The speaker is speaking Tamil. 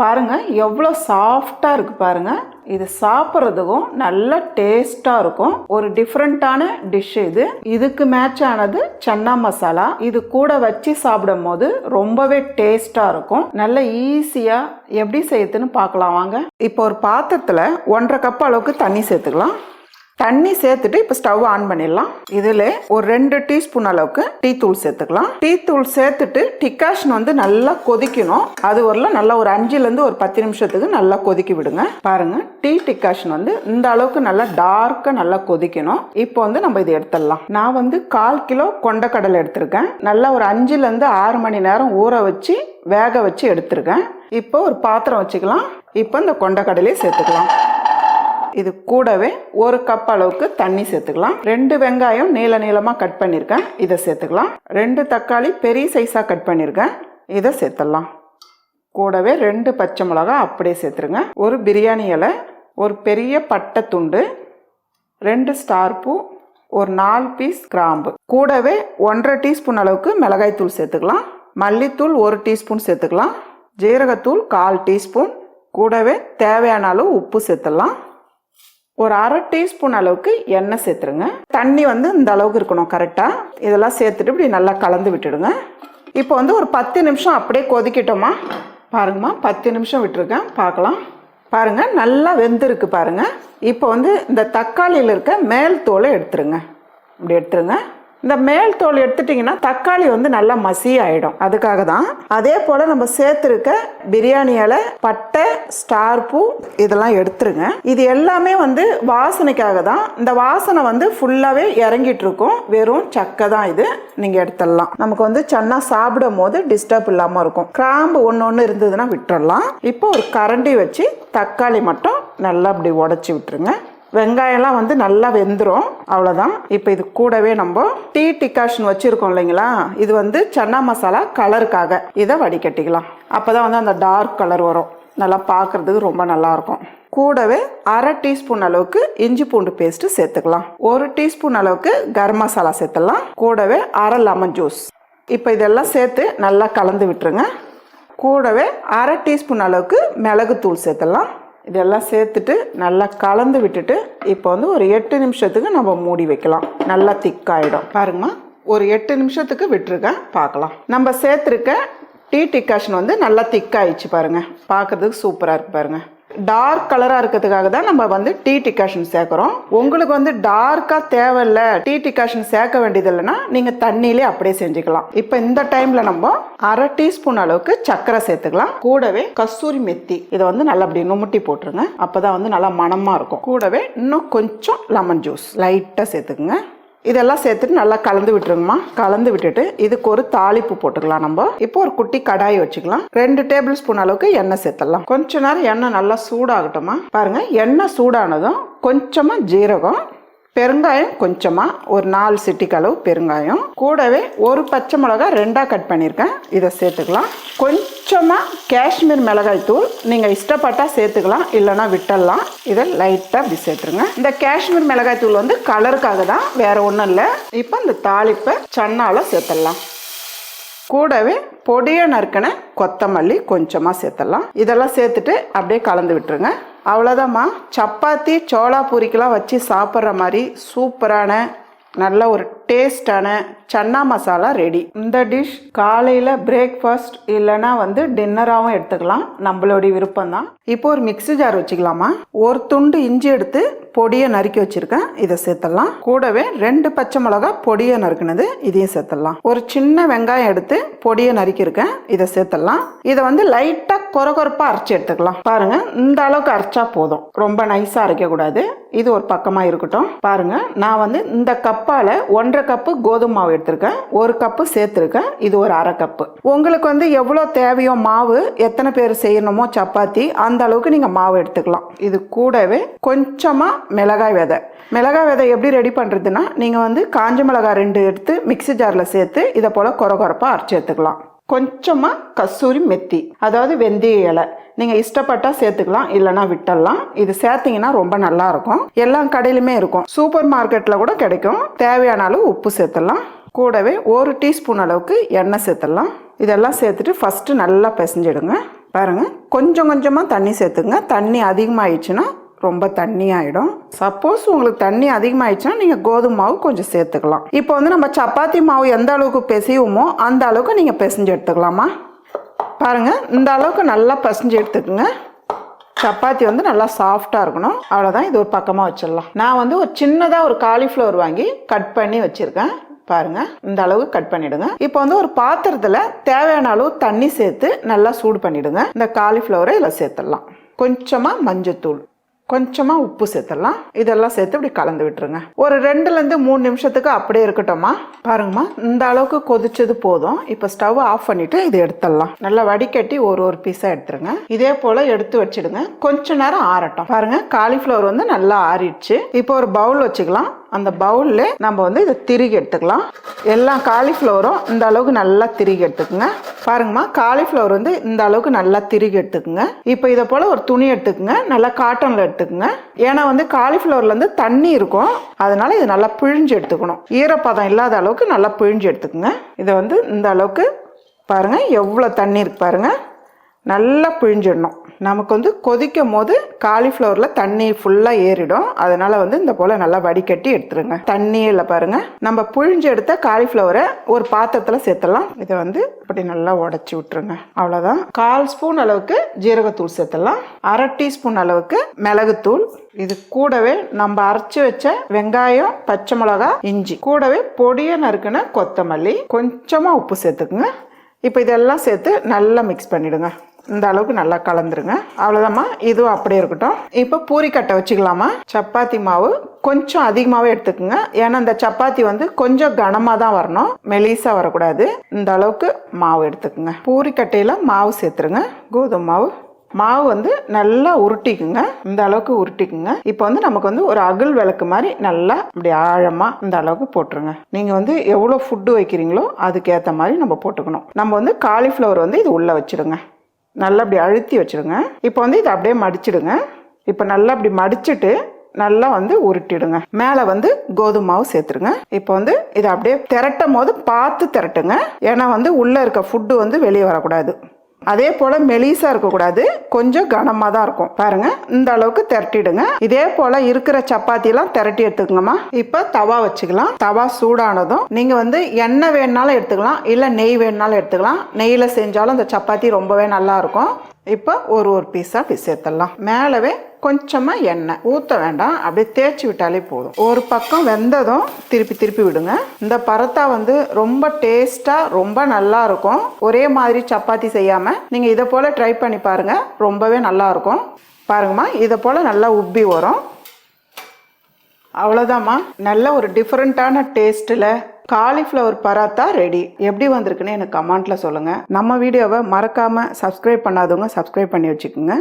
பாருங்கள் எவ்வளோ சாஃப்டாக இருக்குது பாருங்க. இது சாப்பிட்றதுக்கும் நல்ல டேஸ்டாக இருக்கும். ஒரு டிஃப்ரெண்ட்டான டிஷ் இது. இதுக்கு மேட்ச் ஆனது சன்னா மசாலா. இது கூட வச்சு சாப்பிடும் போது ரொம்பவே டேஸ்டாக இருக்கும். நல்ல ஈஸியாக எப்படி செய்யுதுன்னு பார்க்கலாம் வாங்க. இப்போ ஒரு பாத்திரத்தில் ஒன்றரை கப் அளவுக்கு தண்ணி சேர்த்துக்கலாம். தண்ணி சேர்த்துட்டு இப்போ ஸ்டவ் ஆன் பண்ணிடலாம். இதில் ஒரு ரெண்டு டீஸ்பூன் அளவுக்கு டீ தூள் சேர்த்துக்கலாம். டீ தூள் சேர்த்துட்டு டிகாஷன் வந்து நல்லா கொதிக்கணும். அது வரல நல்லா ஒரு அஞ்சுலேருந்து ஒரு பத்து நிமிஷத்துக்கு நல்லா கொதிக்க விடுங்க. பாருங்க டீ டிகாஷன் வந்து இந்த அளவுக்கு நல்லா டார்க்காக நல்லா கொதிக்கணும். இப்போ வந்து நம்ம இதை எடுத்துடலாம். நான் வந்து கால் கிலோ கொண்டக்கடலை எடுத்திருக்கேன். நல்லா ஒரு அஞ்சுலேருந்து ஆறு மணி நேரம் ஊற வச்சு வேக வச்சு எடுத்திருக்கேன். இப்போ ஒரு பாத்திரம் வச்சுக்கலாம். இப்போ இந்த கொண்டக்கடலையை சேர்த்துக்கலாம். இது கூடவே ஒரு கப் அளவுக்கு தண்ணி சேர்த்துக்கலாம். ரெண்டு வெங்காயம் நீள நீளமாக கட் பண்ணியிருக்கேன் இதை சேர்த்துக்கலாம். ரெண்டு தக்காளி பெரிய சைஸாக கட் பண்ணியிருக்கேன் இதை சேர்த்துடலாம். கூடவே ரெண்டு பச்சை மிளகா அப்படியே சேர்த்துருங்க. ஒரு பிரியாணி இலை ஒரு பெரிய பட்டை துண்டு ரெண்டு ஸ்டார் பூ ஒரு நாலு பீஸ் கிராம்பு. கூடவே ஒன்றரை டீஸ்பூன் அளவுக்கு மிளகாய்த்தூள் சேர்த்துக்கலாம். மல்லித்தூள் ஒரு டீஸ்பூன் சேர்த்துக்கலாம். ஜீரகத்தூள் கால் டீஸ்பூன். கூடவே தேவையான அளவு உப்பு சேர்த்துடலாம். ஒரு அரை டீஸ்பூன் அளவுக்கு எண்ணெய் சேர்த்துருங்க. தண்ணி வந்து இந்த அளவுக்கு இருக்கணும் கரெக்டாக இதெல்லாம் சேர்த்துட்டு இப்படி நல்லா கலந்து விட்டுடுங்க. இப்போ வந்து ஒரு பத்து நிமிஷம் அப்படியே கொதிக்கிட்டோமா? பாருங்கம்மா பத்து நிமிஷம் விட்டுருக்கேன் பார்க்கலாம். பாருங்கள் நல்லா வெந்திருக்கு பாருங்கள் இப்போ வந்து இந்த தக்காளியில் இருக்க மேல் தோலை எடுத்துருங்க. இப்படி எடுத்துருங்க. இந்த மேல் தோல் எடுத்துட்டிங்கன்னா தக்காளி வந்து நல்லா மசி ஆகிடும் அதுக்காக தான் அதே போல் நம்ம சேர்த்துருக்க பிரியாணி இலை பட்டை ஸ்டார் பூ இதெல்லாம் எடுத்துருங்க. இது எல்லாமே வந்து வாசனைக்காக தான் இந்த வாசனை வந்து ஃபுல்லாகவே இறங்கிட்டு இருக்கும் வெறும் சக்கை தான் இது. நீங்கள் எடுத்துடலாம். நமக்கு வந்து சன்னா சாப்பிடும் போது டிஸ்டர்ப் இல்லாமல் இருக்கும். கிராம்பு ஒன்று ஒன்று இருந்ததுன்னா விட்டுறலாம். இப்போ ஒரு கரண்டி வச்சு தக்காளி மட்டும் நல்லா அப்படி உடச்சி விட்டுருங்க. வெங்காயம்லாம் வந்து நல்லா வெந்துடும் அவ்வளோதான் இப்போ இது கூடவே நம்ம டீ டிகாஷன் வச்சுருக்கோம் இல்லைங்களா? இது வந்து சன்னா மசாலா கலருக்காக. இதை வடிகட்டிக்கலாம். அப்போ தான் வந்து அந்த டார்க் கலர் வரும். நல்லா பார்க்குறதுக்கு ரொம்ப நல்லாயிருக்கும். கூடவே அரை டீஸ்பூன் அளவுக்கு இஞ்சி பூண்டு பேஸ்ட்டு சேர்த்துக்கலாம். ஒரு டீஸ்பூன் அளவுக்கு கரம் மசாலா சேர்த்துடலாம். கூடவே அரை லெமன் ஜூஸ் இப்போ இதெல்லாம் சேர்த்து நல்லா கலந்து விட்டுருங்க. கூடவே அரை டீஸ்பூன் அளவுக்கு மிளகுத்தூள் சேர்த்துடலாம். இதெல்லாம் சேர்த்துட்டு நல்லா கலந்து விட்டுட்டு இப்போ வந்து ஒரு எட்டு நிமிஷத்துக்கு நம்ம மூடி வைக்கலாம். நல்லா திக்காயிடும். பாருங்கம்மா ஒரு எட்டு நிமிஷத்துக்கு விட்டுருக்கேன் பார்க்கலாம். நம்ம சேர்த்துருக்க டீ டிகாஷன் வந்து நல்லா திக்காயிடுச்சு பாருங்க. பார்க்கறதுக்கு சூப்பராக இருக்குது பாருங்கள் டார்க் கலராக இருக்கிறதுக்காக தான் நம்ம வந்து டீ டிகாஷன் சேர்க்குறோம். உங்களுக்கு வந்து டார்க்காக தேவையில்ல டீ டிகாஷன் சேர்க்க வேண்டியது இல்லைன்னா நீங்கள் தண்ணியிலே அப்படியே செஞ்சுக்கலாம். இப்போ இந்த டைமில் நம்ம அரை டீஸ்பூன் அளவுக்கு சர்க்கரை சேர்த்துக்கலாம். கூடவே கஸ்தூரி மெத்தி. இதை வந்து நல்லா அப்படி நுமுட்டி போட்டுருங்க. அப்போ தான் வந்து நல்லா மணமாக இருக்கும். கூடவே இன்னும் கொஞ்சம் லெமன் ஜூஸ் லைட்டாக சேர்த்துக்குங்க. இதெல்லாம் சேர்த்துட்டு நல்லா கலந்து விட்டுருங்கம்மா. கலந்து விட்டுட்டு இதுக்கு ஒரு தாளிப்பு போட்டுக்கலாம் நம்ம. இப்போ ஒரு குட்டி கடாய் வச்சுக்கலாம். ரெண்டு டேபிள் ஸ்பூன் அளவுக்கு எண்ணெய் சேர்த்துடலாம். கொஞ்ச நேரம் எண்ணெய் நல்லா சூடாகட்டும்மா. பாருங்க எண்ணெய் சூடானதும் கொஞ்சமாக ஜீரகம் பெருங்காயம் கொஞ்சமாக ஒரு நாலு சிட்டிக்களவு பெருங்காயம். கூடவே ஒரு பச்சை மிளகா ரெண்டாக கட் பண்ணியிருக்கேன் இதை சேர்த்துக்கலாம். கொஞ்சமாக காஷ்மீர் மிளகாய் தூள் நீங்கள் இஷ்டப்பட்டால் சேர்த்துக்கலாம் இல்லைன்னா விட்டுடலாம். இதை லைட்டாக அப்படி சேர்த்துருங்க. இந்த காஷ்மீர் மிளகாய் தூள் வந்து கலருக்காக தான் வேறு ஒன்றும் இல்லை. இப்போ இந்த தாளிப்பை சன்னால சேர்த்துடலாம். கூடவே பொடியை நறுக்கின கொத்தமல்லி கொஞ்சமாக சேர்த்துடலாம். இதெல்லாம் சேர்த்துட்டு அப்படியே கலந்து விட்டுருங்க. அவ்வளோதாம்மா சப்பாத்தி சோளா பூரிக்கெலாம் வச்சு சாப்பிட்ற மாதிரி சூப்பரான நல்ல ஒரு டேஸ்டான சன்னா மசாலா ரெடி இந்த டிஷ் காலையில் பிரேக்ஃபாஸ்ட் இல்லைன்னா வந்து டின்னராகவும் எடுத்துக்கலாம். நம்மளுடைய விருப்பம் தான் இப்போ ஒரு மிக்ஸி ஜார் வச்சுக்கலாமா? ஒரு துண்டு இஞ்சி எடுத்து பொடியை நறுக்கி வச்சுருக்கேன். இதை சேர்த்துடலாம். கூடவே ரெண்டு பச்சை மிளகா பொடியை நறுக்கினது இதையும் சேர்த்துடலாம். ஒரு சின்ன வெங்காயம் எடுத்து பொடியை நறுக்கியிருக்கேன். இதை சேர்த்துடலாம். இதை வந்து லைட்டாக கொரகொரப்பாக அரைச்சி எடுத்துக்கலாம். பாருங்கள் இந்த அளவுக்கு அரைச்சா போதும். ரொம்ப நைஸாக அரைக்கக்கூடாது. இது ஒரு பக்கமாக இருக்கட்டும். பாருங்கள் நான் வந்து இந்த கப்பால் ஒன்றரை கப்பு கோதுமை மாவு எடுத்திருக்கேன். ஒரு கப்பு சேர்த்துருக்கேன். இது ஒரு அரை கப்பு. உங்களுக்கு வந்து எவ்வளோ தேவையோ மாவு எத்தனை பேர் செய்யணுமோ சப்பாத்தி அந்த அளவுக்கு நீங்கள் மாவு எடுத்துக்கலாம். இது கூடவே கொஞ்சமாக மிளகாய் விதை. மிளகாய் விதை எப்படி ரெடி பண்ணுறதுன்னா நீங்கள் வந்து காஞ்ச மிளகாய் ரெண்டு எடுத்து மிக்ஸி ஜாரில் சேர்த்து இதை போல் கொரகொரப்பாக அரைச்சி எடுத்துக்கலாம். கொஞ்சமாக கஸ்தூரி மெத்தி அதாவது வெந்தய இலை. நீங்கள் இஷ்டப்பட்டால் சேர்த்துக்கலாம் இல்லைனா விட்டுடலாம். இது சேர்த்தீங்கன்னா ரொம்ப நல்லாயிருக்கும். எல்லா கடையிலுமே இருக்கும். சூப்பர் மார்க்கெட்டில் கூட கிடைக்கும். தேவையான அளவு உப்பு சேர்த்துடலாம். கூடவே ஒரு டீஸ்பூன் அளவுக்கு எண்ணெய் சேர்த்துடலாம். இதெல்லாம் சேர்த்துட்டு ஃபஸ்ட்டு நல்லா பிசைஞ்சிடுங்க. பாருங்க. கொஞ்சம் கொஞ்சமாக தண்ணி சேர்த்துங்க. தண்ணி அதிகமாகிடுச்சுன்னா ரொம்ப தண்ணி ஆகிடும் சப்போஸ் உங்களுக்கு தண்ணி அதிகமாகிடுச்சுன்னா நீங்கள் கோதுமை மாவு கொஞ்சம் சேர்த்துக்கலாம். இப்போ வந்து நம்ம சப்பாத்தி மாவு எந்த அளவுக்கு பிசையுமோ அந்த அளவுக்கு நீங்கள் பிசைஞ்சு எடுத்துக்கலாமா? பாருங்கள் இந்த அளவுக்கு நல்லா பிசைஞ்சு எடுத்துக்கோங்க. சப்பாத்தி வந்து நல்லா சாஃப்டாக இருக்கணும். அவ்வளோதான் இது ஒரு பக்கமாக வச்சிடலாம். நான் வந்து ஒரு சின்னதாக ஒரு காலிஃப்ளவர் வாங்கி கட் பண்ணி வச்சுருக்கேன். பாருங்க இந்த அளவு கட் பண்ணிடுங்க. இப்போ வந்து ஒரு பாத்திரத்தில் தேவையான அளவு தண்ணி சேர்த்து நல்லா சூடு பண்ணிடுங்க. இந்த காலிஃப்ளவரை இதில் சேர்த்துடலாம். கொஞ்சமாக மஞ்சத்தூள். கொஞ்சமாக உப்பு சேர்த்துடலாம். இதெல்லாம் சேர்த்து இப்படி கலந்து விட்டுருங்க. ஒரு ரெண்டுலேருந்து மூணு நிமிஷத்துக்கு அப்படியே இருக்கட்டும்மா. பாருங்கம்மா இந்த அளவுக்கு கொதிச்சது போதும். இப்போ ஸ்டவ் ஆஃப் பண்ணிவிட்டு இதை எடுத்துடலாம். நல்லா வடிகட்டி ஒரு ஒரு பீஸாக எடுத்துருங்க. இதே போல் எடுத்து வச்சிடுங்க. கொஞ்ச நேரம் ஆறட்டும். பாருங்கள் காலிஃப்ளவர் வந்து நல்லா ஆறிடுச்சு. இப்போ ஒரு பவுல் வச்சுக்கலாம். அந்த பவுலில் நம்ம வந்து இதை திருகி எடுத்துக்கலாம். எல்லா காலிஃப்ளவரும் இந்த அளவுக்கு நல்லா திருகி எடுத்துக்கோங்க. பாருங்கம்மா காலிஃப்ளவர் வந்து இந்த அளவுக்கு நல்லா திருகி எடுத்துக்கோங்க. இப்போ இதை போல் ஒரு துணி எடுத்துக்கோங்க நல்லா காட்டனில் எடுத்துக்கோங்க. ஏன்னா வந்து காலிஃப்ளவர்லேருந்து தண்ணி இருக்கும். அதனால் இது நல்லா பிழிஞ்சு எடுத்துக்கணும். ஈரப்பதம் இல்லாத அளவுக்கு நல்லா பிழிஞ்சு எடுத்துக்கோங்க. இதை வந்து இந்த அளவுக்கு பாருங்கள் எவ்வளோ தண்ணி இருக்கு பாருங்கள் நல்லா பிழிஞ்சிடணும். நமக்கு வந்து கொதிக்கும் போது காலிஃப்ளவரில் தண்ணி ஃபுல்லாக ஏறிடும். அதனால் வந்து இந்த போல் நல்லா வடிகட்டி எடுத்துருங்க. தண்ணியே இல்லை நம்ம புழிஞ்சு எடுத்த காலிஃப்ளவரை ஒரு பாத்திரத்தில் சேர்த்துடலாம். இதை வந்து இப்படி நல்லா உடச்சி விட்டுருங்க. அவ்வளோதான் கால் ஸ்பூன் அளவுக்கு ஜீரகத்தூள் சேர்த்துடலாம். அரை டீஸ்பூன் அளவுக்கு மிளகுத்தூள். இது கூடவே நம்ம அரைச்சி வச்ச வெங்காயம் பச்சை மிளகா இஞ்சி. கூடவே பொடியை நறுக்குன கொத்தமல்லி. கொஞ்சமாக உப்பு சேர்த்துக்குங்க. இப்போ இதெல்லாம் சேர்த்து நல்லா மிக்ஸ் பண்ணிவிடுங்க இந்த அளவுக்கு நல்லா கலந்துருங்க. அவ்வளோதாம்மா இதுவும் அப்படியே இருக்கட்டும். இப்போ பூரிக்கட்டை வச்சுக்கலாமா? சப்பாத்தி மாவு கொஞ்சம் அதிகமாகவே எடுத்துக்கோங்க. ஏன்னா இந்த சப்பாத்தி வந்து கொஞ்சம் கனமாக தான் வரணும். மெலிசாக வரக்கூடாது. இந்த அளவுக்கு மாவு எடுத்துக்கோங்க. பூரிக்கட்டையில் மாவு சேர்த்துருங்க. கோதுமை மாவு. மாவு வந்து நல்லா உருட்டிக்குங்க. இந்த அளவுக்கு உருட்டிக்குங்க. இப்போ வந்து நமக்கு வந்து ஒரு அகல் விளக்கு மாதிரி நல்லா இப்படி ஆழமாக இந்த அளவுக்கு போட்டுருங்க. நீங்கள் வந்து எவ்வளோ ஃபுட்டு வைக்கிறீங்களோ அதுக்கேற்ற மாதிரி நம்ம போட்டுக்கணும். நம்ம வந்து காலிஃப்ளவர் வந்து இது உள்ளே வச்சிடுங்க. நல்லா அப்படி அழுத்தி வச்சிடுங்க. இப்போ வந்து இதை அப்படியே மடிச்சிடுங்க. இப்போ நல்லா அப்படி மடிச்சிட்டு நல்லா வந்து உருட்டிடுங்க. மேலே வந்து கோதுமை மாவு சேர்த்துருங்க. இப்போ வந்து இதை அப்படியே திரட்டும் போது பார்த்து திரட்டுங்க. ஏன்னா வந்து உள்ளே இருக்க ஃபுட்டு வந்து வெளியே வரக்கூடாது. அதே போல் மெலிசாக இருக்கக்கூடாது. கொஞ்சம் கனமாக தான் இருக்கும். பாருங்க இந்த அளவுக்கு திரட்டிடுங்க. இதே போல் இருக்கிற சப்பாத்திலாம் திரட்டி எடுத்துக்கோங்கம்மா. இப்போ தவா வச்சுக்கலாம். தவா சூடானதும் நீங்கள் வந்து எண்ணெய் வேணுனாலும் எடுத்துக்கலாம். இல்லை நெய் வேணுனாலும் எடுத்துக்கலாம். நெய்யில் செஞ்சாலும் இந்த சப்பாத்தி ரொம்பவே நல்லா இருக்கும். இப்போ ஒரு ஒரு பீஸாக அப்படி சேர்த்துடலாம் மேலவே கொஞ்சமாக எண்ணெய். ஊற்ற வேண்டாம். அப்படியே தேய்ச்சி விட்டாலே போதும். ஒரு பக்கம் வெந்ததும் திருப்பி திருப்பி விடுங்க. இந்த பரத்தா வந்து ரொம்ப டேஸ்ட்டாக ரொம்ப நல்லா இருக்கும். ஒரே மாதிரி சப்பாத்தி செய்யாமல் நீங்கள் இதை போல் ட்ரை பண்ணி பாருங்கள் ரொம்பவே நல்லா இருக்கும். பாருங்கம்மா இதை போல் நல்லா உப்பி வரும். அவ்வளோதாம்மா நல்ல ஒரு டிஃப்ரெண்ட்டான டேஸ்ட்டில் காலிஃப்ளவர் பராத்தா ரெடி எப்படி வந்திருக்குன்னு எனக்கு கமெண்ட்டில் சொல்லுங்கள் நம்ம வீடியோவை மறக்காமல் சப்ஸ்கிரைப் பண்ணாதவங்க சப்ஸ்கிரைப் பண்ணி வச்சுக்கோங்க.